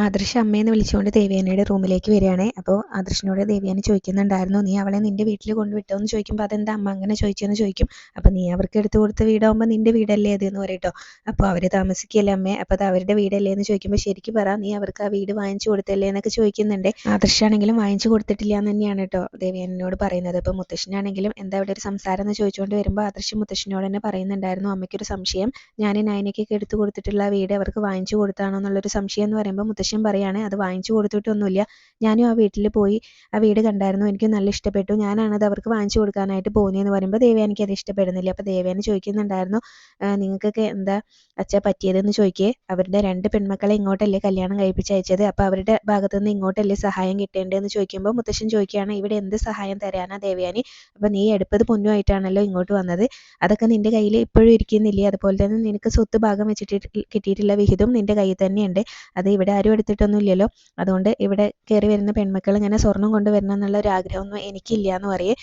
ആദർശ് അമ്മയെന്ന് വിളിച്ചുകൊണ്ട് ദേവയാനിയുടെ റൂമിലേക്ക് വരികയാണേ. അപ്പോൾ ആദർശിനോട് ദേവയാനി ചോദിക്കുന്നുണ്ടായിരുന്നു നീ അവളെ നിന്റെ വീട്ടിൽ കൊണ്ടുവിട്ടോ എന്ന് ചോദിക്കുമ്പോൾ അതെന്താ അമ്മ അങ്ങനെ ചോദിച്ചെന്ന് ചോദിക്കും. അപ്പോൾ നീ അവർക്ക് എടുത്തു കൊടുത്ത വീടാകുമ്പോൾ നിന്റെ വീടല്ലേ അത്? എന്ന് പറയട്ടോ അപ്പോൾ അവർ താമസിക്കുകയല്ലേ അമ്മേ? അപ്പോൾ അത് അവരുടെ വീടല്ലേ എന്ന് ചോദിക്കുമ്പോൾ ശരിക്കും പറ നീ അവർക്ക് ആ വീട് വാങ്ങിച്ചു കൊടുത്തല്ലേ? എന്നൊക്കെ ചോദിക്കുന്നുണ്ട്. ആദർശാണെങ്കിലും വാങ്ങിച്ചു കൊടുത്തിട്ടില്ല എന്ന് തന്നെയാണ് കേട്ടോ ദേവയാനിനോട് പറയുന്നത്. അപ്പോൾ മുത്തശ്ശനാണെങ്കിലും എന്താ ഇവിടെ ഒരു സംസാരം എന്ന് ചോദിച്ചുകൊണ്ട് വരുമ്പോൾ ആദർശ് മുത്തശ്ശനോട് തന്നെ പറയുന്നുണ്ടായിരുന്നു അമ്മയ്ക്കൊരു സംശയം. ഞാൻ നയനയ്ക്കൊക്കെ എടുത്തു കൊടുത്തിട്ടുള്ള വീട് അവർക്ക് വാങ്ങിച്ചു കൊടുത്താണോ? എന്നുള്ളൊരു സംശയം എന്ന് പറയുമ്പോൾ മുത്തശ്ശൻ പറയാണ് അത് വാങ്ങിച്ചു കൊടുത്തിട്ടൊന്നുമില്ല. ഞാനും ആ വീട്ടിൽ പോയി ആ വീട് കണ്ടായിരുന്നു. എനിക്ക് നല്ല ഇഷ്ടപ്പെട്ടു. ഞാനാണ് അത് അവർക്ക് വാങ്ങിച്ചു കൊടുക്കാനായിട്ട് പോകുന്നതെന്ന് പറയുമ്പോൾ ദേവയാനിക്ക് അത് ഇഷ്ടപ്പെടുന്നില്ല. അപ്പോൾ ദേവയാനി ചോദിക്കുന്നുണ്ടായിരുന്നു "ആ, നിങ്ങൾക്കൊക്കെ എന്താ അച്ഛ പറ്റിയതെന്ന് ചോദിക്കേ. അവരുടെ രണ്ട് പെൺമക്കളെ ഇങ്ങോട്ടല്ലേ കല്യാണം കഴിപ്പിച്ച് അയച്ചത്? അപ്പോൾ അവരുടെ ഭാഗത്തു നിന്ന് ഇങ്ങോട്ടല്ലേ സഹായം കിട്ടേണ്ടതെന്ന് ചോദിക്കുമ്പോൾ മുത്തശ്ശൻ ചോദിക്കുകയാണ് ഇവിടെ എന്ത് സഹായം തരാനാ ദേവയാനി? അപ്പോൾ നീ എടുപ്പത് പൊന്നുമായിട്ടാണല്ലോ ഇങ്ങോട്ട് വന്നത്. അതൊക്കെ നിന്റെ കയ്യിൽ ഇപ്പോഴും ഇരിക്കുന്നില്ലേ? അതുപോലെ തന്നെ നിനക്ക് സ്വത്ത് ഭാഗം വെച്ചിട്ട് കിട്ടിയിട്ടുള്ള വിഹിതം നിന്റെ കയ്യിൽ തന്നെയുണ്ട്. അത് ഇവിടെ ആരും എടുത്തിട്ടൊന്നും ഇല്ലല്ലോ അതുകൊണ്ട് ഇവിടെ കയറി വരുന്ന പെൺമക്കൾ ഇങ്ങനെ സ്വർണം കൊണ്ടുവരണം എന്നുള്ള ഒരു ആഗ്രഹമൊന്നും എനിക്കില്ല എന്ന് പറയേ.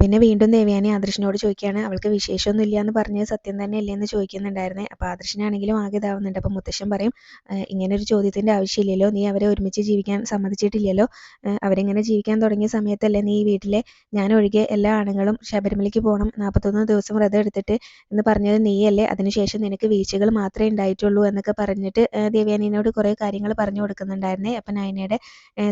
പിന്നെ വീണ്ടും ദേവയാനി ആദർശിനോട് ചോദിക്കുകയാണ് അവൾക്ക് വിശേഷമൊന്നും ഇല്ല എന്ന് പറഞ്ഞത് സത്യം തന്നെ അല്ലേ എന്ന് ചോദിക്കുന്നുണ്ടായിരുന്നേ? അപ്പോൾ ആദർശനാണെങ്കിലും ആകെ ഇതാവുന്നുണ്ട്. അപ്പോൾ മുത്തശ്ശൻ പറയും ഇങ്ങനെ ഒരു ചോദ്യത്തിന്റെ ആവശ്യമില്ലല്ലോ. നീ അവരെ ഒരുമിച്ച് ജീവിക്കാൻ സമ്മതിച്ചിട്ടില്ലല്ലോ. അവരിങ്ങനെ ജീവിക്കാൻ തുടങ്ങിയ സമയത്തല്ലേ നീ ഈ വീട്ടിലെ ഞാൻ ഒഴികെ എല്ലാ ആണുങ്ങളും ശബരിമലയ്ക്ക് പോകണം നാൽപ്പത്തൊന്ന് ദിവസം വ്രതം എടുത്തിട്ട് എന്ന് പറഞ്ഞത് നീയല്ലേ? അതിനുശേഷം നിനക്ക് വീഴ്ചകൾ മാത്രമേ ഉണ്ടായിട്ടുള്ളൂ എന്നൊക്കെ പറഞ്ഞിട്ട് ഏഹ് ദേവയാനിയോട് കുറേ കാര്യങ്ങൾ പറഞ്ഞു കൊടുക്കുന്നുണ്ടായിരുന്നേ. അപ്പം നയനയുടെ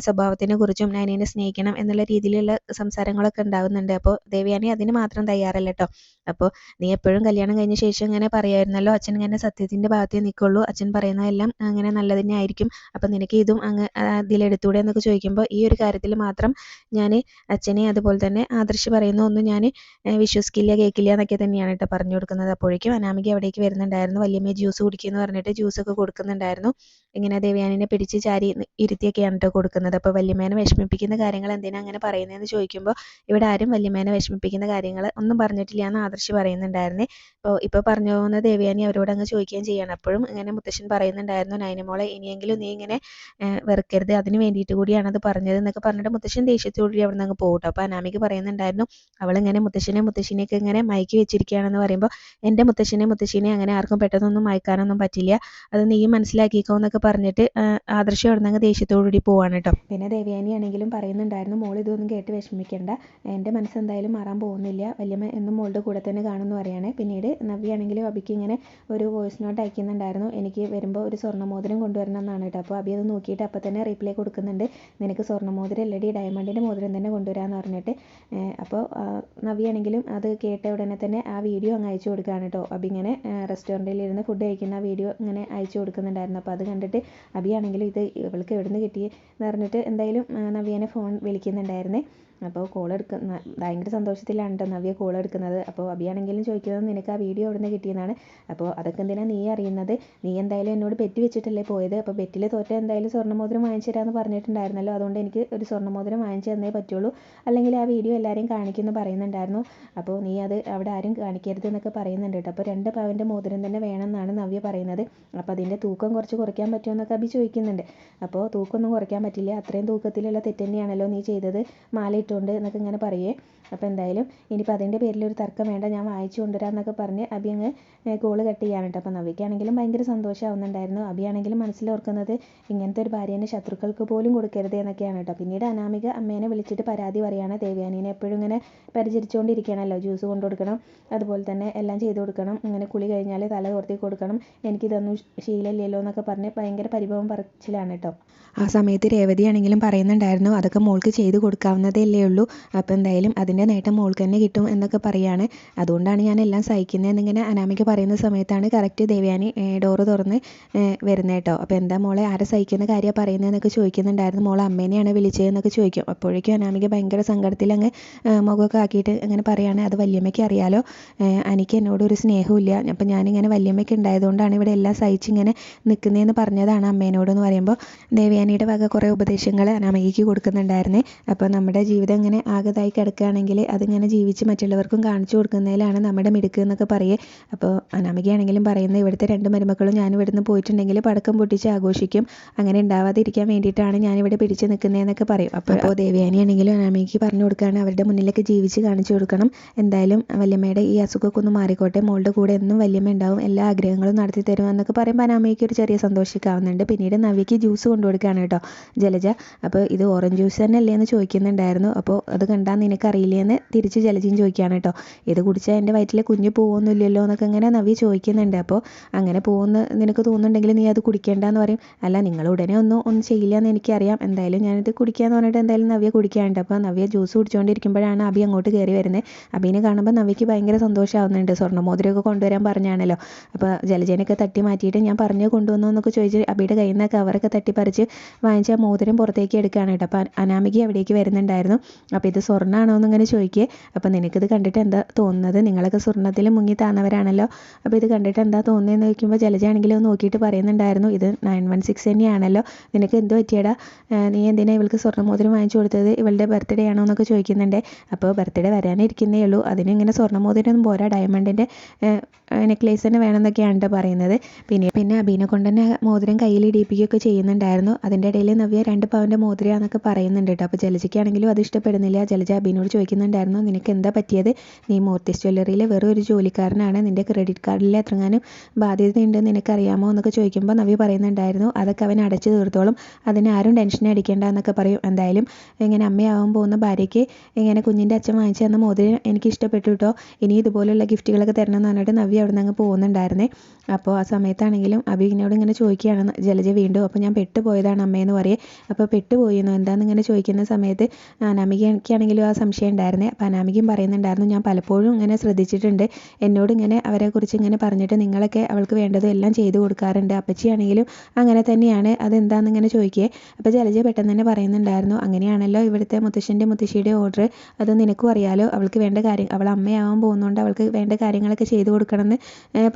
സ്വഭാവത്തിനെ കുറിച്ചും നയനയെ സ്നേഹിക്കണം എന്നുള്ള രീതിയിലുള്ള സംസാരങ്ങളൊക്കെ ഉണ്ടാവുന്നുണ്ട്. അപ്പോൾ ദേവയാനി അതിന് മാത്രം തയ്യാറല്ല കേട്ടോ അപ്പോൾ നീ എപ്പോഴും കല്യാണം കഴിഞ്ഞ ശേഷം ഇങ്ങനെ പറയായിരുന്നല്ലോ അച്ഛൻ ഇങ്ങനെ സത്യത്തിന്റെ ഭാഗത്തേ നിൽക്കുള്ളൂ അച്ഛൻ പറയുന്നതെല്ലാം അങ്ങനെ നല്ലത് തന്നെ ആയിരിക്കും. അപ്പം നിനക്ക് ഇതും അങ്ങ് അതിലെടുത്തൂടെ എന്നൊക്കെ ചോദിക്കുമ്പോൾ ഈ ഒരു കാര്യത്തിൽ മാത്രം ഞാൻ അച്ഛനെ അതുപോലെ തന്നെ ആദർശ് പറയുന്ന ഒന്നും ഞാൻ വിശ്വസിക്കില്ല കേൾക്കില്ല എന്നൊക്കെ തന്നെയാണ് കേട്ടോ പറഞ്ഞു കൊടുക്കുന്നത്. അപ്പോഴേക്കും അനാമിക അവിടേക്ക് വരുന്നുണ്ടായിരുന്നു. വല്യമ്മ ജ്യൂസ് കുടിക്കുമെന്ന് പറഞ്ഞിട്ട് ജ്യൂസ് ഒക്കെ കൊടുക്കുന്നുണ്ടായിരുന്നു. ഇങ്ങനെ ദേവയാനിനെ പിടിച്ച് ചാരി ഇരുത്തിയൊക്കെയാണ് കേട്ടോ കൊടുക്കുന്നത്. അപ്പോൾ വല്യമ്മേനെ വിഷമിപ്പിക്കുന്ന കാര്യങ്ങൾ എന്തിനാ അങ്ങനെ പറയുന്നതെന്ന് ചോദിക്കുമ്പോൾ ഇവിടെ ആരും വല്യമ്മേനെ വിഷമിപ്പിക്കുന്ന കാര്യങ്ങൾ ഒന്നും പറഞ്ഞിട്ടില്ല എന്ന് ആദർശ് പറയുന്നുണ്ടായിരുന്നേ. അപ്പോൾ ഇപ്പോൾ പറഞ്ഞു പോകുന്ന ദേവയാനി അവരോട് അങ്ങ് ചോദിക്കുകയും ചെയ്യണം. അപ്പോഴും ഇങ്ങനെ മുത്തശ്ശൻ പറയുന്നുണ്ടായിരുന്നു നൈനമോളെ ഇനിയെങ്കിലും നീ ഇങ്ങനെ വെറുക്കരുത്. അതിന് വേണ്ടിയിട്ട് കൂടിയാണ് അത് പറഞ്ഞത് എന്നൊക്കെ പറഞ്ഞിട്ട് മുത്തശ്ശൻ ദേഷ്യത്തോടുകൂടി അവിടെ നിന്ന് അങ്ങ് പോകട്ടോ അപ്പോൾ അനാമിക്ക് പറയുന്നുണ്ടായിരുന്നു അവളിങ്ങനെ മുത്തശ്ശനെ മുത്തശ്ശിനെയൊക്കെ ഇങ്ങനെ മയക്കി വെച്ചിരിക്കുകയാണെന്ന് പറയുമ്പോൾ എന്റെ മുത്തശ്ശനെ മുത്തശ്ശിനെ അങ്ങനെ ആർക്കും പെട്ടെന്നൊന്നും മയക്കാനൊന്നും പറ്റില്ല. അത് നീ മനസ്സിലാക്കിക്കോ എന്നൊക്കെ പറഞ്ഞിട്ട് ആദർശം അവിടെ നിന്ന് ദേഷ്യത്തോടുകൂടി പോവാണ് കേട്ടോ. പിന്നെ ദേവയാനി ആണെങ്കിലും പറയുന്നുണ്ടായിരുന്നു മോൾ ഇതൊന്നും കേട്ട് വിഷമിക്കേണ്ട. എന്റെ മനസ്സ് എന്തായാലും മാറാൻ പോകുന്നില്ല. വല്യമ്മ എന്നും മോളുടെ കൂടെ തന്നെ കാണുമെന്ന് പറയുകയാണ് പിന്നീട് നവ്യ ആണെങ്കിലും അബിക്ക് ഇങ്ങനെ ഒരു വോയിസ് നോട്ട് അയക്കുന്നുണ്ടായിരുന്നു. എനിക്ക് വരുമ്പോൾ ഒരു സ്വർണമോതിരം കൊണ്ടുവരണം എന്നാണ് കേട്ടോ. അപ്പോൾ അബി അത് നോക്കിയിട്ട് അപ്പം തന്നെ റീപ്ലൈ കൊടുക്കുന്നുണ്ട്. നിനക്ക് സ്വർണമോതിരം അല്ലടി ഡയമണ്ടിന്റെ മോതിരം തന്നെ കൊണ്ടുവരാമെന്ന് പറഞ്ഞിട്ട്. അപ്പോൾ നവ്യ ആണെങ്കിലും അത് കേട്ട ഉടനെ തന്നെ ആ വീഡിയോ അങ്ങ് അയച്ചു കൊടുക്കുകയാണ് കേട്ടോ. അബി ഇങ്ങനെ റെസ്റ്റോറന്റിൽ ഇരുന്ന് ഫുഡ് കഴിക്കുന്ന വീഡിയോ ഇങ്ങനെ അയച്ചു കൊടുക്കുന്നുണ്ടായിരുന്നു. അപ്പോൾ അത് കണ്ടിട്ട് അബി ആണെങ്കിലും ഇത് ഇവൾക്ക് എവിടെ നിന്ന് കിട്ടി എന്ന് പറഞ്ഞിട്ട് എന്തായാലും നവ്യേനെ ഫോൺ വിളിക്കുന്നുണ്ടായിരുന്നേ. അപ്പോൾ കോൾ എടുക്കുന്ന ഭയങ്കര സന്തോഷത്തിലാണ് നവ്യ കോൾ എടുക്കുന്നത്. അപ്പോൾ അബിയാണെങ്കിലും ചോദിക്കുന്നത് നിനക്ക് ആ വീഡിയോ എവിടെ നിന്ന് കിട്ടിയെന്നാണ്. അപ്പോൾ അതൊക്കെ എന്തിനാണ് നീ അറിയുന്നത്? നീ എന്തായാലും എന്നോട് ബെറ്റ് വെച്ചിട്ടല്ലേ പോയത്? അപ്പോൾ ബെറ്റിൽ തോറ്റ എന്തായാലും സ്വർണമോതിരം വാങ്ങിച്ചു തരാമെന്ന് പറഞ്ഞിട്ടുണ്ടായിരുന്നല്ലോ. അതുകൊണ്ട് എനിക്ക് ഒരു സ്വർണമോതിരം വാങ്ങിച്ചു തന്നേ പറ്റുള്ളൂ. അല്ലെങ്കിൽ ആ വീഡിയോ എല്ലാവരെയും കാണിക്കുമെന്ന് പറയുന്നുണ്ടായിരുന്നു. അപ്പോൾ നീ അത് അവിടെ ആരും കാണിക്കരുത് എന്നൊക്കെ പറയുന്നുണ്ട് കേട്ടോ. അപ്പോൾ രണ്ട് പവന്റെ മോതിരം തന്നെ വേണമെന്നാണ് നവ്യ പറയുന്നത്. അപ്പോൾ അതിന്റെ തൂക്കം കുറച്ച് കുറയ്ക്കാൻ പറ്റുമോ എന്നൊക്കെ അബി ചോദിക്കുന്നുണ്ട്. അപ്പോൾ തൂക്കമൊന്നും കുറയ്ക്കാൻ പറ്റില്ല. അത്രയും തൂക്കത്തിലുള്ള തെറ്റ് തന്നെയാണല്ലോ നീ ചെയ്തത്. മാല ഇട്ടുകൊണ്ട് എന്നൊക്കെ ഇങ്ങനെ പറയേ. അപ്പോൾ എന്തായാലും ഇനിയിപ്പോൾ അതിന്റെ പേരിൽ ഒരു തർക്കം വേണ്ട ഞാൻ വായിച്ചു കൊണ്ടുവരാം എന്നൊക്കെ പറഞ്ഞ് അബി അങ്ങ് കോൾ കട്ട് കേട്ടോ. അപ്പോൾ നവിക്കാണെങ്കിലും ഭയങ്കര സന്തോഷമാവുന്നുണ്ടായിരുന്നു. അബി ആണെങ്കിലും മനസ്സിൽ ഓർക്കുന്നത് ഇങ്ങനത്തെ ഒരു ഭാര്യേനെ ശത്രുക്കൾക്ക് പോലും കൊടുക്കരുത് എന്നൊക്കെയാണ് കേട്ടോ. പിന്നീട് അനാമിക അമ്മേനെ വിളിച്ചിട്ട് പരാതി പറയാണ് ദേവ്യാനീനെ എപ്പോഴും ഇങ്ങനെ പരിചരിച്ചുകൊണ്ടിരിക്കുകയാണല്ലോ. ജ്യൂസ് കൊണ്ടു കൊടുക്കണം അതുപോലെ തന്നെ എല്ലാം ചെയ്തു കൊടുക്കണം ഇങ്ങനെ കുളി കഴിഞ്ഞാൽ തല കോർത്തി കൊടുക്കണം എനിക്കിതൊന്നും ശീലമില്ലല്ലോ എന്നൊക്കെ പറഞ്ഞ് ഭയങ്കര പരിഭവം പറച്ചിലാണ് കേട്ടോ. ആ സമയത്ത് രേവതി ആണെങ്കിലും പറയുന്നുണ്ടായിരുന്നു അതൊക്കെ മോൾക്ക് ചെയ്തു കൊടുക്കാവുന്നതേ ഉള്ളൂ. അപ്പോൾ എന്തായാലും അതിന്റെ നേട്ടം മോൾക്ക് തന്നെ കിട്ടും എന്നൊക്കെ പറയുകയാണ് അതുകൊണ്ടാണ് ഞാൻ എല്ലാം സഹിക്കുന്നതെന്നിങ്ങനെ അനാമിക പറയുന്ന സമയത്താണ് കറക്റ്റ് ദേവയാനി ഡോറ് തുറന്ന് വരുന്നത് കേട്ടോ അപ്പോൾ എന്താ മോളെ ആരെ സഹിക്കുന്ന കാര്യമാണ് പറയുന്നതെന്നൊക്കെ ചോദിക്കുന്നുണ്ടായിരുന്നു. മോളെ അമ്മേനെയാണ് വിളിച്ചതെന്നൊക്കെ ചോദിക്കും. അപ്പോഴേക്കും അനാമിക ഭയങ്കര സങ്കടത്തിൽ അങ്ങ് മുഖമൊക്കെ ആക്കിയിട്ട് അങ്ങനെ പറയുകയാണ് അത് വല്യമ്മയ്ക്ക് അറിയാലോ? എനിക്ക് എന്നോട് ഒരു സ്നേഹമില്ല അപ്പം ഞാനിങ്ങനെ വല്യമ്മയ്ക്ക് ഉണ്ടായതുകൊണ്ടാണ് ഇവിടെ എല്ലാം സഹിച്ചിങ്ങനെ നിൽക്കുന്നതെന്ന് പറഞ്ഞതാണ് അമ്മേനോടെന്ന് പറയുമ്പോൾ ദേവയാനിയുടെ വക കുറേ ഉപദേശങ്ങൾ അനാമികയ്ക്ക് കൊടുക്കുന്നുണ്ടായിരുന്നേ. അപ്പോൾ നമ്മുടെ ജീവിതം ഇങ്ങനെ ആകതായി കിടക്കുകയാണെങ്കിൽ അതിങ്ങനെ ജീവിച്ച് മറ്റുള്ളവർക്കും കാണിച്ചു കൊടുക്കുന്നതിലാണ് നമ്മുടെ മിടുക്ക് എന്നൊക്കെ പറയേ. അപ്പോൾ അനാമികയാണെങ്കിലും പറയുന്ന ഇവിടുത്തെ രണ്ട് മരുമക്കളും ഞാൻ ഇവിടുന്ന് പോയിട്ടുണ്ടെങ്കിൽ പടക്കം പൊട്ടിച്ച് ആഘോഷിക്കും. അങ്ങനെ ഉണ്ടാവാതിരിക്കാൻ വേണ്ടിയിട്ടാണ് ഞാനിവിടെ പിടിച്ച് നിൽക്കുന്നതെന്നൊക്കെ പറയും. അപ്പോൾ അപ്പോൾ ദേവയാനിയാണെങ്കിലും അനാമികയ്ക്ക് പറഞ്ഞു കൊടുക്കുകയാണ് അവരുടെ മുന്നിലൊക്കെ ജീവിച്ച് കാണിച്ചു കൊടുക്കണം. എന്തായാലും വല്യമ്മയുടെ ഈ അസുഖമൊക്കെ ഒന്ന് മാറിക്കോട്ടെ. മോളുടെ കൂടെ എന്നും വല്യമ്മ ഉണ്ടാവും. എല്ലാ ആഗ്രഹങ്ങളും നടത്തി തരും എന്നൊക്കെ പറയുമ്പോൾ അനാമികയ്ക്ക് ഒരു ചെറിയ സന്തോഷിക്കാവുന്നുണ്ട്. പിന്നീട് നവ്യയ്ക്ക് ജ്യൂസ് കൊണ്ടു കൊടുക്കുകയാണ് കേട്ടോ ജലജ. അപ്പോൾ ഇത് ഓറഞ്ച് ജ്യൂസ് തന്നെ അല്ലേ എന്ന് ചോദിക്കുന്നുണ്ടായിരുന്നു. അപ്പോൾ അത് കണ്ടാൽ നിനക്കറിയില്ലേ? എന്ന് തിരിച്ച് ജലജീൻ ചോദിക്കുകയാണ് കേട്ടോ. ഇത് കുടിച്ചാൽ എന്റെ വയറ്റിലെ കുഞ്ഞ് പോകുന്നില്ലല്ലോ എന്നൊക്കെ ഇങ്ങനെ നവി ചോദിക്കുന്നുണ്ട്. അപ്പോൾ അങ്ങനെ പോകുന്ന നിനക്ക് തോന്നുന്നുണ്ടെങ്കിൽ നീ അത് കുടിക്കേണ്ടെന്ന് പറയും. അല്ല നിങ്ങൾ ഉടനെ ഒന്നും ഒന്നും ചെയ്യില്ല എന്ന് എനിക്കറിയാം. എന്തായാലും ഞാനിത് കുടിക്കാന്ന് പറഞ്ഞിട്ട് എന്തായാലും നവ്യ കുടിക്കാനുണ്ട് അപ്പോൾ നവ്യ ജ്യൂസ് കുടിച്ചുകൊണ്ടിരിക്കുമ്പോഴാണ് അബി അങ്ങോട്ട് കയറി വരുന്നത് അബീനെ കാണുമ്പോൾ നവ്യക്ക് ഭയങ്കര സന്തോഷമാവുന്നുണ്ട് സ്വർണമോതിരമൊക്കെ കൊണ്ടുവരാൻ പറഞ്ഞാണല്ലോ. അപ്പോൾ ജലജേനൊക്കെ തട്ടി മാറ്റിയിട്ട് ഞാൻ പറഞ്ഞു കൊണ്ടുവന്നു എന്നൊക്കെ ചോദിച്ച് അബിയുടെ കയ്യിൽ നിന്ന് കവറൊക്കെ തട്ടിപ്പറിച്ച് വാങ്ങിച്ച മോതിരം പുറത്തേക്ക് എടുക്കുകയാണ് കേട്ടോ. അപ്പോൾ അനാമികി അവിടേക്ക് വരുന്നുണ്ടായിരുന്നു. അപ്പോൾ ഇത് സ്വർണമാണോ എന്നിങ്ങനെ ചോദിക്കുക അപ്പോൾ നിനക്കിത് കണ്ടിട്ട് എന്താ തോന്നുന്നത്? നിങ്ങളൊക്കെ സ്വർണത്തിൽ മുങ്ങി താന്നവരാണല്ലോ. അപ്പോൾ ഇത് കണ്ടിട്ട് എന്താ തോന്നുന്നതെന്ന് ചോദിക്കുമ്പോൾ ജലജയാണെങ്കിലും നോക്കിയിട്ട് പറയുന്നുണ്ടായിരുന്നു. ഇത് നയൻ വൺ സിക്സ് തന്നെയാണല്ലോ. നിനക്ക് എന്ത് പറ്റിയടാ? നീ എന്തിനാ ഇവൾക്ക് സ്വർണമോതിരം വാങ്ങിച്ചു കൊടുത്തത്? ഇവളുടെ ബർത്ത്ഡേ ആണോ എന്നൊക്കെ ചോദിക്കുന്നുണ്ട്. അപ്പോൾ ബർത്ത്ഡേ വരാനിരിക്കുന്നേ ഉള്ളൂ. അതിന് ഇങ്ങനെ സ്വർണമോതിരം ഒന്നും പോരാ. ഡയമണ്ടിന്റെ നെക്ലേസ് തന്നെ വേണമെന്നൊക്കെയാണ് പറയുന്നത്. പിന്നെ പിന്നെ അബീനെ കൊണ്ട് തന്നെ മോതിരം കയ്യിൽ ഇടിപ്പിക്കുകയൊക്കെ ചെയ്യുന്നുണ്ടായിരുന്നു. അതിന്റെ ഇടയിൽ നവ്യ രണ്ട് പവന്റെ മോതിരമാണെന്നൊക്കെ പറയുന്നുണ്ട് കേട്ടോ അപ്പോൾ ജലജയ്ക്കാണെങ്കിലും അത് ഇഷ്ടപ്പെടുന്നില്ല. ജലജ അബീനോട് ചോദിക്കുന്നുണ്ടായിരുന്നു നിനക്ക് എന്താ പറ്റിയത്? നീ മോർത്തിസ് ജ്വല്ലറിയിലെ വെറും ഒരു ജോലിക്കാരനാണ് നിന്റെ ക്രെഡിറ്റ് കാർഡിൽ എത്രങ്ങാനും ബാധ്യതയുണ്ടെന്ന് നിനക്കറിയാമോ? എന്നൊക്കെ ചോദിക്കുമ്പോൾ നവി പറയുന്നുണ്ടായിരുന്നു അതൊക്കെ അവൻ അടച്ചു തീർത്തോളും അതിന് ആരും ടെൻഷൻ അടിക്കേണ്ട എന്നൊക്കെ പറയും. എന്തായാലും ഇങ്ങനെ അമ്മയാവാൻ പോകുന്ന ഭാര്യയ്ക്ക് ഇങ്ങനെ കുഞ്ഞിന്റെ അച്ഛൻ വാങ്ങിച്ചു തന്ന മോതിരം എനിക്ക് ഇഷ്ടപ്പെട്ടു കേട്ടോ ഇനി ഇതുപോലുള്ള ഗിഫ്റ്റുകളൊക്കെ തരണം എന്ന് പറഞ്ഞിട്ട് നവ്യ അവിടെ നിന്ന് അങ്ങ് പോകുന്നുണ്ടായിരുന്നേ. അപ്പോൾ ആ സമയത്താണെങ്കിലും അഭിനോട് ഇങ്ങനെ ചോദിക്കുകയാണ് ജലജ വീണ്ടും അപ്പോൾ ഞാൻ പെട്ടുപോയതാണ് അമ്മയെന്ന് പറയേ. അപ്പോൾ പെട്ടുപോയിരുന്നു എന്താണെന്ന് ഇങ്ങനെ ചോദിക്കുന്ന സമയത്ത് നമികയ്ക്കാണെങ്കിലും ആ സംശയം അപ്പോൾ അനാമികയും പറയുന്നുണ്ടായിരുന്നു ഞാൻ പലപ്പോഴും ഇങ്ങനെ ശ്രദ്ധിച്ചിട്ടുണ്ട്. എന്നോട് ഇങ്ങനെ അവരെക്കുറിച്ച് ഇങ്ങനെ പറഞ്ഞിട്ട് നിങ്ങളൊക്കെ അവൾക്ക് വേണ്ടതും എല്ലാം ചെയ്തു കൊടുക്കാറുണ്ട്. അപ്പച്ചിയാണെങ്കിലും അങ്ങനെ തന്നെയാണ്. അതെന്താണെന്ന് ഇങ്ങനെ ചോദിക്കുകയെ അപ്പോൾ ജലജ പെട്ടെന്ന് തന്നെ പറയുന്നുണ്ടായിരുന്നു അങ്ങനെയാണല്ലോ ഇവിടുത്തെ മുത്തശ്ശന്റെ മുത്തശ്ശിയുടെ ഓർഡർ അത് നിനക്കും അറിയാലോ. അവൾക്ക് വേണ്ട കാര്യം അവൾ അമ്മയാവാൻ പോകുന്നതുകൊണ്ട് അവൾക്ക് വേണ്ട കാര്യങ്ങളൊക്കെ ചെയ്തു കൊടുക്കണമെന്ന്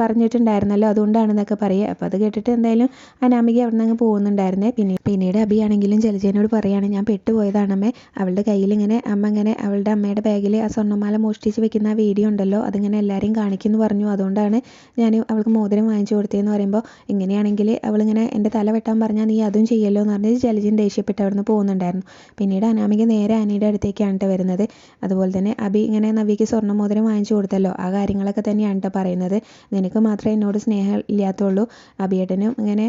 പറഞ്ഞിട്ടുണ്ടായിരുന്നല്ലോ. അതുകൊണ്ടാണെന്നൊക്കെ പറയുക അപ്പോൾ അത് കേട്ടിട്ട് എന്തായാലും അനാമിക അവിടെ നിന്ന് അങ്ങ് പോകുന്നുണ്ടായിരുന്നേ. പിന്നെ പിന്നീട് അബിയാണെങ്കിലും ജലജേനോട് പറയുകയാണ് ഞാൻ പെട്ടുപോയതാണമ്മേ. അവളുടെ കയ്യിൽ ഇങ്ങനെ അമ്മ ഇങ്ങനെ അവളുടെ അമ്മയുടെ ബാഗിൽ ആ സ്വർണമാല മോഷ്ടിച്ച് വെക്കുന്ന ആ വീഡിയോ ഉണ്ടല്ലോ അതിങ്ങനെ എല്ലാവരെയും കാണിക്കുന്നു പറഞ്ഞു. അതുകൊണ്ടാണ് ഞാൻ അവൾക്ക് മോതിരം വാങ്ങിച്ചു കൊടുത്തതെന്ന് പറയുമ്പോൾ ഇങ്ങനെയാണെങ്കിൽ അവളിങ്ങനെ എന്റെ തല വെട്ടാൻ പറഞ്ഞാൽ നീ അതും ചെയ്യല്ലോ എന്ന് പറഞ്ഞ് ജലജൻ ദേഷ്യപ്പെട്ട് അവിടുന്ന് പോകുന്നുണ്ടായിരുന്നു. പിന്നീട് അനാമിക നേരെ അനിയുടെ അടുത്തേക്കാണ് വരുന്നത്. അതുപോലെ തന്നെ അബി ഇങ്ങനെ നവിക്ക് സ്വർണ മോതിരം വാങ്ങിച്ചു കൊടുത്തല്ലോ. ആ കാര്യങ്ങളൊക്കെ തന്നെയാണ് കേട്ടോ പറയുന്നത്. നിനക്ക് മാത്രമേ എന്നോട് സ്നേഹം ഇല്ലാത്തുള്ളൂ അബിയേട്ടനും ഇങ്ങനെ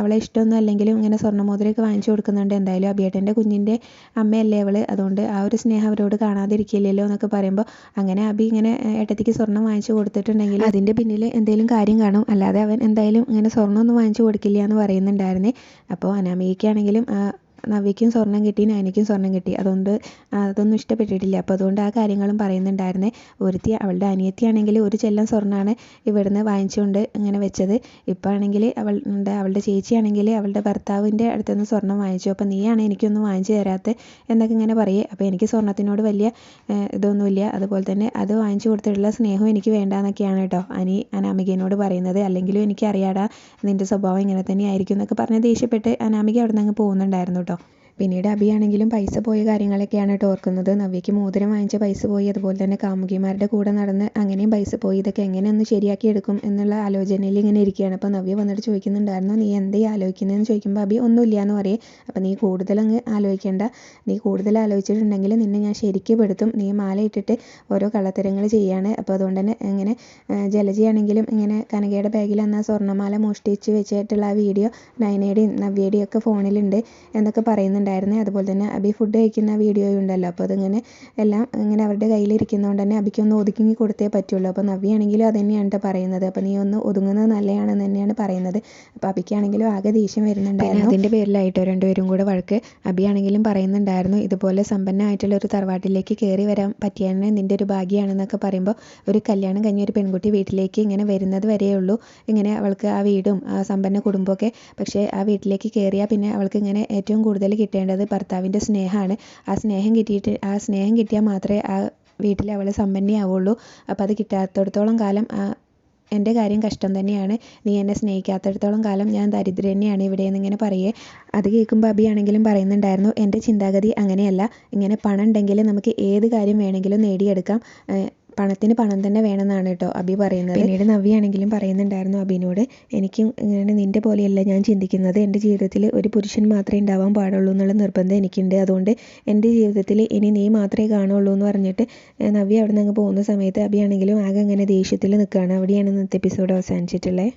അവളെ ഇഷ്ടമൊന്നും അല്ലെങ്കിലും ഇങ്ങനെ സ്വർണ മോതിരമൊക്കെ വാങ്ങിച്ചു കൊടുക്കുന്നുണ്ട്. എന്തായാലും അബിയേട്ടന്റെ കുഞ്ഞിന്റെ അമ്മയല്ലേ അവൾ അതുകൊണ്ട് ആ ഒരു സ്നേഹം അവരോട് കാണാതിരിക്കില്ലല്ലോ എന്നൊക്കെ പറയുമ്പോൾ അങ്ങനെ അബി ഇങ്ങനെ ഏട്ടത്തിക്ക് സ്വർണം വാങ്ങിച്ചു കൊടുത്തിട്ടുണ്ടെങ്കിൽ അതിന്റെ പിന്നിൽ എന്തെങ്കിലും കാര്യം കാണും. അല്ലാതെ അവൻ എന്തായാലും ഇങ്ങനെ സ്വർണമൊന്നും വാങ്ങിച്ചു കൊടുക്കില്ല എന്ന് പറയുന്നുണ്ടായിരുന്നേ. അപ്പോൾ അനാമികയ്ക്കാണെങ്കിലും നവ്യയ്ക്കും സ്വർണം കിട്ടി നയനയ്ക്കും സ്വർണം കിട്ടി. അതുകൊണ്ട് അതൊന്നും ഇഷ്ടപ്പെട്ടിട്ടില്ല. അപ്പോൾ അതുകൊണ്ട് ആ കാര്യങ്ങളും പറയുന്നുണ്ടായിരുന്നേ. ഒരുത്തി അവളുടെ അനിയത്തിയാണെങ്കിൽ ഒരു ചെല്ലം സ്വർണമാണ് ഇവിടുന്ന് വാങ്ങിച്ചുകൊണ്ട് ഇങ്ങനെ വെച്ചത്. ഇപ്പോൾ ആണെങ്കിൽ അവളുടെ അവളുടെ ചേച്ചിയാണെങ്കിൽ അവളുടെ ഭർത്താവിന്റെ അടുത്തുനിന്ന് സ്വർണം വാങ്ങിച്ചു. അപ്പോൾ നീയാണ് എനിക്കൊന്നും വാങ്ങിച്ചു തരാത്തത് എന്നൊക്കെ ഇങ്ങനെ പറയേ. അപ്പോൾ എനിക്ക് സ്വർണത്തിനോട് വലിയ ഇതൊന്നുമില്ല. അതുപോലെ തന്നെ അത് വാങ്ങിച്ചു കൊടുത്തിട്ടുള്ള സ്നേഹം എനിക്ക് വേണ്ടാന്നൊക്കെയാണ് കേട്ടോ അനി അനാമികയോട് പറയുന്നത്. അല്ലെങ്കിലും എനിക്കറിയാടാ നിന്റെ സ്വഭാവം ഇങ്ങനെ തന്നെ ആയിരിക്കും എന്നൊക്കെ പറഞ്ഞ് ദേഷ്യപ്പെട്ട് അനാമിക അവിടെ നിന്ന് അങ്ങ് പോകുന്നുണ്ടായിരുന്നു പിന്നീട് അഭിയാണെങ്കിലും പൈസ പോയ കാര്യങ്ങളൊക്കെയാണ് കേട്ടോ ഓർക്കുന്നത്. നവ്യയ്ക്ക് മോതിരം വാങ്ങിച്ച പൈസ പോയി. അതുപോലെ തന്നെ കാമുകിമാരുടെ കൂടെ നടന്ന് അങ്ങനെയും പൈസ പോയി. ഇതൊക്കെ എങ്ങനെ ഒന്ന് ശരിയാക്കി എടുക്കും എന്നുള്ള ആലോചനയിൽ ഇങ്ങനെ ഇരിക്കുകയാണ്. അപ്പോൾ നവ്യ വന്നിട്ട് ചോദിക്കുന്നുണ്ടായിരുന്നു നീ എന്തേ ആലോചിക്കുന്നതെന്ന്? ചോദിക്കുമ്പോൾ അബി ഒന്നുമില്ല എന്ന് പറയും. അപ്പോൾ നീ കൂടുതൽ അങ്ങ് ആലോചിക്കേണ്ട. നീ കൂടുതൽ ആലോചിച്ചിട്ടുണ്ടെങ്കിൽ നിന്നെ ഞാൻ ശരിക്കും പെടുത്തും നീ മാല ഇട്ടിട്ട് ഓരോ കള്ളത്തരങ്ങൾ ചെയ്യാണ്. അപ്പോൾ അതുകൊണ്ട് തന്നെ ഇങ്ങനെ ജലജയാണെങ്കിലും ഇങ്ങനെ കനകയുടെ ബാഗിൽ അന്ന് ആ സ്വർണമാല മോഷ്ടിച്ച് വെച്ചിട്ടുള്ള ആ വീഡിയോ നയനയുടെയും നവ്യയുടെയും ഒക്കെ ഫോണിലുണ്ട് എന്നൊക്കെ പറയുന്നുണ്ട്. ഉണ്ടായിരുന്നേ. അതുപോലെ തന്നെ അബി ഫുഡ് കഴിക്കുന്ന വീഡിയോ ഉണ്ടല്ലോ. അപ്പോൾ അതിങ്ങനെ എല്ലാം ഇങ്ങനെ അവരുടെ കയ്യിലിരിക്കുന്നതുകൊണ്ട് തന്നെ അബിക്കൊന്ന് ഒതുക്കി കൊടുത്തേ പറ്റുള്ളൂ. അപ്പോൾ നവ്യാണെങ്കിലും അത് തന്നെയാണ് കേട്ടോ പറയുന്നത്. അപ്പോൾ നീ ഒന്ന് ഒതുങ്ങുന്നത് നല്ലതാണെന്ന് തന്നെയാണ് പറയുന്നത്. അപ്പോൾ അബിക്കാണെങ്കിലും ആകെ ദേഷ്യം വരുന്നുണ്ടായിരുന്നു. അതിന്റെ പേരിലായിട്ടോ രണ്ടുപേരും കൂടെ വഴക്ക് അബിയാണെങ്കിലും പറയുന്നുണ്ടായിരുന്നു. ഇതുപോലെ സമ്പന്നമായിട്ടുള്ള ഒരു തറവാട്ടിലേക്ക് കയറി വരാൻ പറ്റിയാണ് നിന്റെ ഒരു ഭാഗ്യമാണെന്നൊക്കെ പറയുമ്പോൾ ഒരു കല്യാണം കഴിഞ്ഞ ഒരു പെൺകുട്ടി വീട്ടിലേക്ക് ഇങ്ങനെ വരുന്നത് വരെയേ ഉള്ളൂ. ഇങ്ങനെ അവൾക്ക് ആ വീടും ആ സമ്പന്ന കുടുംബമൊക്കെ പക്ഷേ ആ വീട്ടിലേക്ക് കയറിയാൽ പിന്നെ അവൾക്ക് ഇങ്ങനെ ഏറ്റവും കൂടുതൽ കിട്ടേണ്ടത് ഭർത്താവിന്റെ സ്നേഹമാണ്. ആ സ്നേഹം കിട്ടിയിട്ട് ആ സ്നേഹം കിട്ടിയാൽ മാത്രമേ ആ വീട്ടിൽ അവൾ സമ്പന്നയാവുള്ളൂ. അപ്പം അത് കിട്ടാത്തടത്തോളം കാലം എന്റെ കാര്യം കഷ്ടം തന്നെയാണ്. നീ എന്നെ സ്നേഹിക്കാത്തടത്തോളം കാലം ഞാൻ ദരിദ്ര തന്നെയാണ് ഇവിടെ എന്നിങ്ങനെ പറയേ അത് കേൾക്കുമ്പോൾ അബിയാണെങ്കിലും പറയുന്നുണ്ടായിരുന്നു എന്റെ ചിന്താഗതി അങ്ങനെയല്ല. ഇങ്ങനെ പണം ഉണ്ടെങ്കിൽ നമുക്ക് ഏത് കാര്യം വേണമെങ്കിലും നേടിയെടുക്കാം. പണത്തിന് പണം തന്നെ വേണമെന്നാണ് കേട്ടോ അബി പറയുന്നത്. പിന്നീട് നവ്യാണെങ്കിലും പറയുന്നുണ്ടായിരുന്നു അബിനോട് എനിക്കും ഇങ്ങനെ നിന്റെ പോലെയല്ല ഞാൻ ചിന്തിക്കുന്നത്. എന്റെ ജീവിതത്തിൽ ഒരു പുരുഷൻ മാത്രമേ ഉണ്ടാവാൻ പാടുള്ളൂ എന്നുള്ള നിർബന്ധം എനിക്കുണ്ട്. അതുകൊണ്ട് എന്റെ ജീവിതത്തിൽ ഇനി നീ മാത്രമേ കാണുള്ളൂ എന്ന് പറഞ്ഞിട്ട് നവ്യ അവിടെ നിന്ന് പോകുന്ന സമയത്ത് അബിയാണെങ്കിലും ആകെ അങ്ങനെ ദേഷ്യത്തിൽ നിൽക്കുകയാണ്. അവിടെയാണ് ഇന്നത്തെ എപ്പിസോഡ് അവസാനിച്ചിട്ടുള്ളത്.